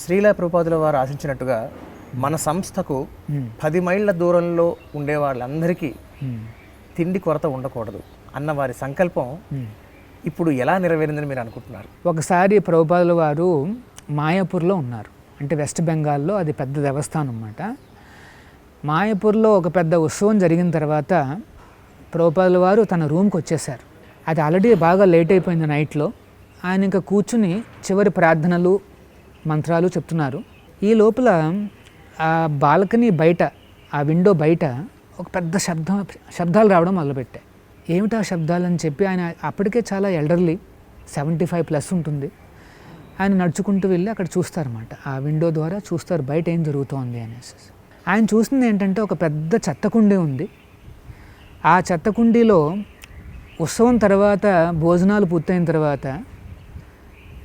శ్రీల ప్రభుపాదుల వారు ఆశించినట్టుగా మన సంస్థకు. పది మైళ్ళ దూరంలో ఉండే వాళ్ళందరికీ. తిండి కొరత ఉండకూడదు అన్న వారి సంకల్పం. ఇప్పుడు ఎలా నెరవేరిందని మీరు అనుకుంటున్నారు ఒకసారి ప్రభుపాదుల వారు మాయాపూర్లో ఉన్నారు అంటే వెస్ట్ బెంగాల్లో అది పెద్ద దేవస్థానం అన్నమాట మాయాపూర్లో ఒక పెద్ద ఉత్సవం జరిగిన తర్వాత ప్రభుపాదుల వారు తన రూమ్కి వచ్చేసారు అది ఆల్రెడీ బాగా లేట్ అయిపోయింది నైట్లో ఆయన ఇంకా కూర్చుని చివరి ప్రార్థనలు మంత్రాలు చెప్తున్నారు. ఈ లోపల ఆ బాల్కనీ బయట ఆ విండో బయట ఒక పెద్ద శబ్దం శబ్దాలు రావడం మొదలుపెట్టాయి. ఏమిటా శబ్దాలు అని చెప్పి ఆయన అప్పటికే చాలా ఎల్డర్లీ సెవెంటీ ఫైవ్ ప్లస్ ఉంటుంది. ఆయన నడుచుకుంటూ వెళ్ళి అక్కడ చూస్తారన్నమాట. ఆ విండో ద్వారా చూస్తారు బయట ఏం జరుగుతోంది అనేసి. ఆయన చూసింది ఏంటంటే ఒక పెద్ద చెత్త కుండీ ఉంది. ఆ చెత్త కుండీలో ఉత్సవం తర్వాత భోజనాలు పూర్తయిన తర్వాత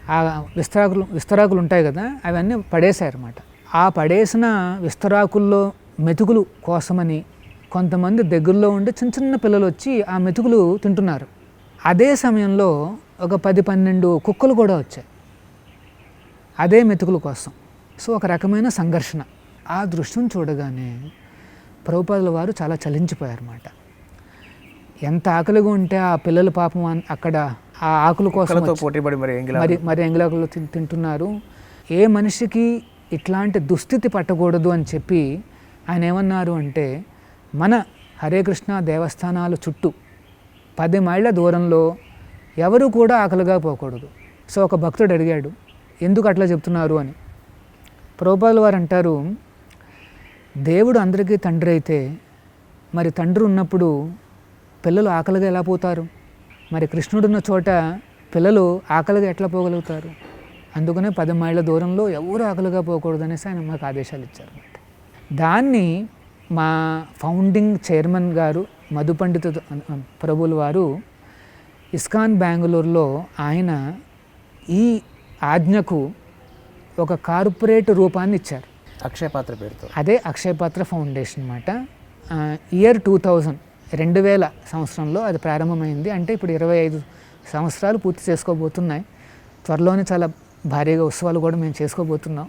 ఆ విస్తరాకులు విస్తరాకులు ఉంటాయి కదా అవన్నీ పడేశారన్నమాట ఆ పడేసిన విస్తరాకుల్లో మెతుకులు కోసమని కొంతమంది దగ్గరలో ఉండి చిన్న చిన్న పిల్లలు వచ్చి ఆ మెతుకులు తింటున్నారు. అదే సమయంలో ఒక పది పన్నెండు కుక్కలు కూడా వచ్చాయి. అదే మెతుకుల కోసం. సో ఒక రకమైన సంఘర్షణ. ఆ దృశ్యం చూడగానే ప్రభుపాదుల వారు చాలా చలించిపోయారన్నమాట. ఎంత ఆకలిగా ఉంటే ఆ పిల్లల పాపం అక్కడ ఆ ఆకుల కోసం పోటీపడి మరి మరి మరి ఎంగిలాకులు తింటున్నారు. ఏ మనిషికి ఇట్లాంటి దుస్థితి పట్టకూడదు అని చెప్పి ఆయన ఏమన్నారు అంటే మన హరే కృష్ణ దేవస్థానాల చుట్టూ పది మైళ్ళ దూరంలో ఎవరు కూడా ఆకలిగా పోకూడదు. సో ఒక భక్తుడు అడిగాడు ఎందుకు అట్లా చెప్తున్నారు? అని. ప్రభుపాదుల వారు అంటారు దేవుడు అందరికీ తండ్రి అయితే మరి తండ్రి ఉన్నప్పుడు పిల్లలు ఆకలిగా ఎలా పోతారు? మరి కృష్ణుడు ఉన్న చోట పిల్లలు ఆకలిగా ఎట్లా పోగలుగుతారు? అందుకనే పది మైళ్ళ దూరంలో ఎవరు ఆకలిగా పోకూడదు అనేసి ఆయన మాకు ఆదేశాలు ఇచ్చారు దాన్ని మా ఫౌండింగ్ చైర్మన్ గారు మధు పండిత ప్రభుల వారు ఇస్కాన్ బెంగళూరులో ఆయన ఈ ఆజ్ఞకు ఒక కార్పొరేట్ రూపాన్ని ఇచ్చారు. అక్షయ పాత్ర పేరుతో. అదే అక్షయపాత్ర ఫౌండేషన్ అనమాట ఇయర్ టూ థౌజండ్. రెండు వేల సంవత్సరంలో అది ప్రారంభమైంది. అంటే ఇప్పుడు ఇరవై ఐదు సంవత్సరాలు పూర్తి చేసుకోబోతున్నాయి. త్వరలోనే చాలా భారీగా ఉత్సవాలు కూడా మేము చేసుకోబోతున్నాం.